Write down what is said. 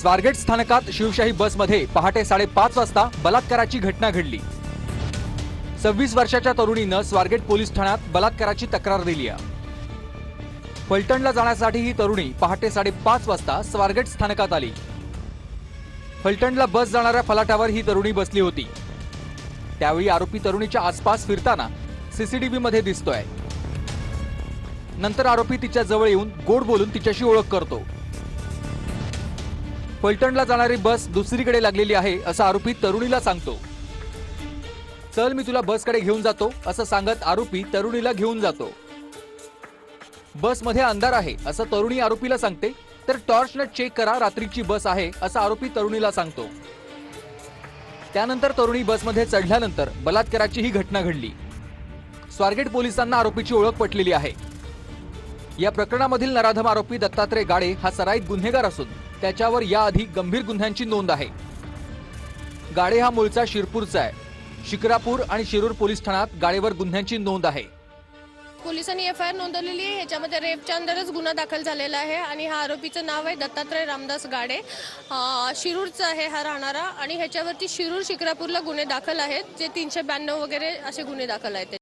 स्वारगेट स्थानकात शिवशाही बसमध्ये पहाटे साडेपाच वाजता बलात्काराची घटना घडली. सव्वीस वर्षाच्या तरुणीनं स्वारगेट पोलीस ठाण्यात बलात्काराची तक्रार दिली आहे. फलटणला जाण्यासाठी ही तरुणी पहाटे साडेपाच वाजता स्वारगेट स्थानकात आली. फलटणला बस जाणाऱ्या फलाटावर ही तरुणी बसली होती. त्यावेळी आरोपी तरुणीच्या आसपास फिरताना सीसीटीव्ही मध्ये दिसतोय. नंतर आरोपी तिच्या जवळ येऊन गोड बोलून तिच्याशी ओळख करतो. फलटणला जाणारी बस दुसरीकडे लागलेली आहे असं आरोपी तरुणीला सांगतो. चल मी तुला बसकडे घेऊन जातो असं सांगत आरोपी तरुणीला घेऊन जातो. बसमध्ये अंधार आहे असं तरुणी आरोपीला सांगते. तर टॉर्चनं चेक करा रात्रीची बस आहे असं आरोपी तरुणीला सांगतो. त्यानंतर तरुणी बसमध्ये चढल्यानंतर बलात्काराची ही घटना घडली. स्वारगेट पोलिसांना आरोपीची ओळख पटलेली आहे. या प्रकरणामधील नराधम आरोपी दत्तात्रय गाडे हा सराईत गुन्हेगार असून त्याच्यावर याआधी गंभीर गुन्ह्यांची नोंद आहे. गाडे हा मूळचा शिरपूरचा आहे. शिक्रापूर आणि शिरूर पोलीस ठाण्यात गाडेवर गुन्ह्यांची नोंद आहे. पोलिसांनी एफ आय आर नोंदवलेली आहे. ह्याच्यामध्ये रेपच्या अंदरच गुन्हा दाखल झालेला आहे आणि हा आरोपीचं नाव आहे दत्तात्रय रामदास गाडे. शिरूरचा आहे हा राहणारा आणि ह्याच्यावरती शिरूर शिक्रापूरला गुन्हे दाखल आहेत. जे तीनशे ब्याण्णव वगैरे असे गुन्हे दाखल आहेत